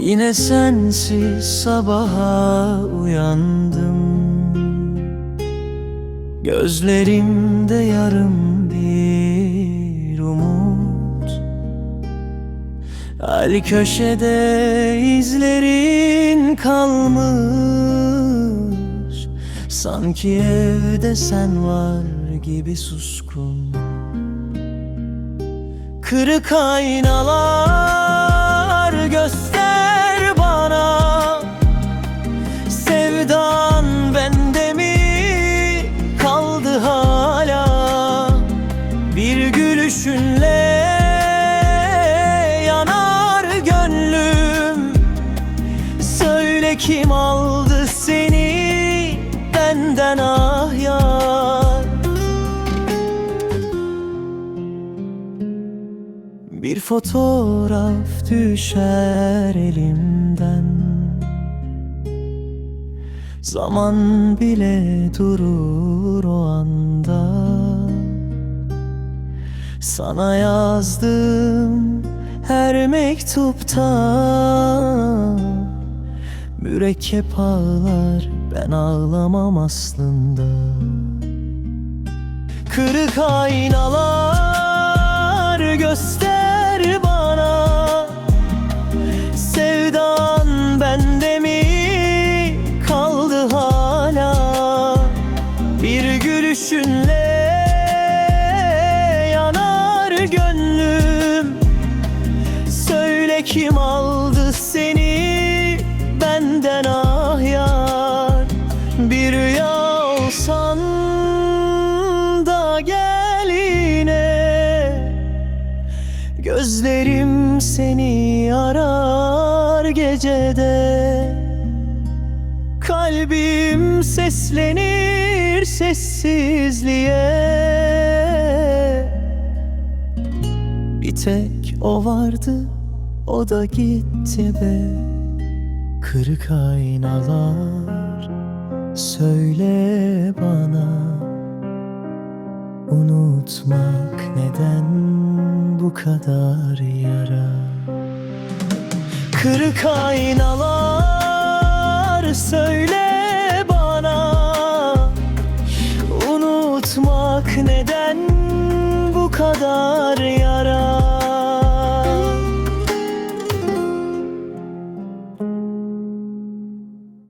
Yine sensiz sabaha uyandım. Gözlerimde yarım bir umut. Her köşede izlerin kalmış. Sanki evde sen var gibi suskun. Kırık aynalar hala Bir gülüşünle yanar gönlüm. Söyle kim aldı seni benden ah yar. Bir fotoğraf düşer elimden. Zaman bile durur Sana yazdım her mektupta. Mürekkep ağlar ben ağlamam aslında. Kırık aynalar göster bana. Sevdan bende mi kaldı hala? Bir gülüşünle Kim aldı seni? Benden ah yar. Bir rüya olsan da gel yine. Gözlerim seni arar gecede. Kalbim seslenir sessizliğe. Bir tek o vardı o da gitti be. Kırık aynalar söyle bana. Unutmak neden bu kadar yara? Kırık aynalar söyle bana. Unutmak neden bu kadar